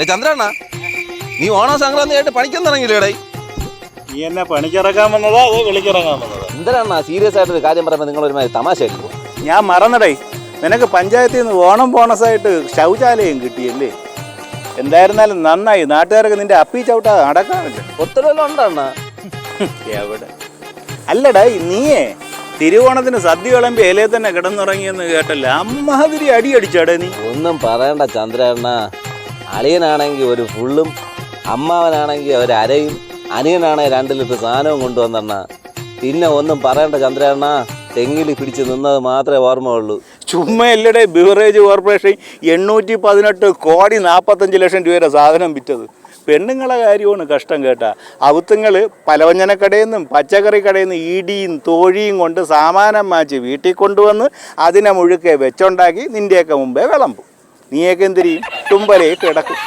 Day ചന്ദ്രണ്ണ നീ ഓണോ സംക്രാന്തി ആയിട്ട് പണിക്കൊന്നും ഇറങ്ങില്ലേടേ നീ എന്നെ പണിക്കിറക്കാൻ വന്നതാ അതോ വിളിക്കിറങ്ങാൻ വന്നതാ? എന്തിനാണ് സീരിയസ് ആയിട്ട് ഒരു കാര്യം പറയുമ്പോൾ നിങ്ങൾ ഒരുമാതിരി തമാശ ആയിട്ട് ഞാൻ മറന്നടേ നിനക്ക് പഞ്ചായത്തിൽ നിന്ന് ഓണം ബോണസായിട്ട് ശൗചാലയം കിട്ടിയല്ലേ? എന്തായിരുന്നാലും നന്നായി നാട്ടുകാർക്ക് നിന്റെ അപ്പി ചവിട്ടാ നടക്കാറില്ല ഒത്തിരി ഉണ്ടണ്ണ എവിടെ? അല്ലടാ നീയേ തിരുവോണത്തിന് സദ്യ വിളമ്പി ഇലയിൽ തന്നെ കിടന്നുറങ്ങിയെന്ന് കേട്ടല്ലേ? അമ്മാതിരി അടി അടിച്ചാടേ നീ. ഒന്നും പറയണ്ട ചന്ദ്രണ്ണ. അളിയനാണെങ്കിൽ ഒരു ഫുള്ളും അമ്മാവനാണെങ്കിൽ ഒരു അരയും അനിയനാണെങ്കിൽ രണ്ട് ലിറ്റർ സാധനവും കൊണ്ടുവന്നെണ്ണ. പിന്നെ ഒന്നും പറയണ്ട ചന്ദ്രണ്ണ തെങ്ങിൽ പിടിച്ച് നിന്നത് മാത്രമേ ഓർമ്മയുള്ളൂ. ചുമ്മയല്ലടെ ബിവറേജ് കോർപ്പറേഷൻ എണ്ണൂറ്റി പതിനെട്ട് കോടി നാൽപ്പത്തഞ്ച് ലക്ഷം രൂപയുടെ സാധനം വിറ്റത്. പെണ്ണുങ്ങളെ കാര്യമാണ് കഷ്ടം കേട്ടാ. അവത്തുങ്ങൾ പലവ്യഞ്ജനക്കടയിൽ നിന്നും പച്ചക്കറി കടയിൽ നിന്നും ഇടിയും തോഴിയും കൊണ്ട് സാമാനം മാച്ച് വീട്ടിൽ കൊണ്ടുവന്ന് അതിനെ മുഴുക്കെ വെച്ചുണ്ടാക്കി നിന്റെയൊക്കെ മുമ്പേ വിളമ്പും. നീയൊക്കെ എന്തിരിയും? തുമ്പലേ കിടക്കും.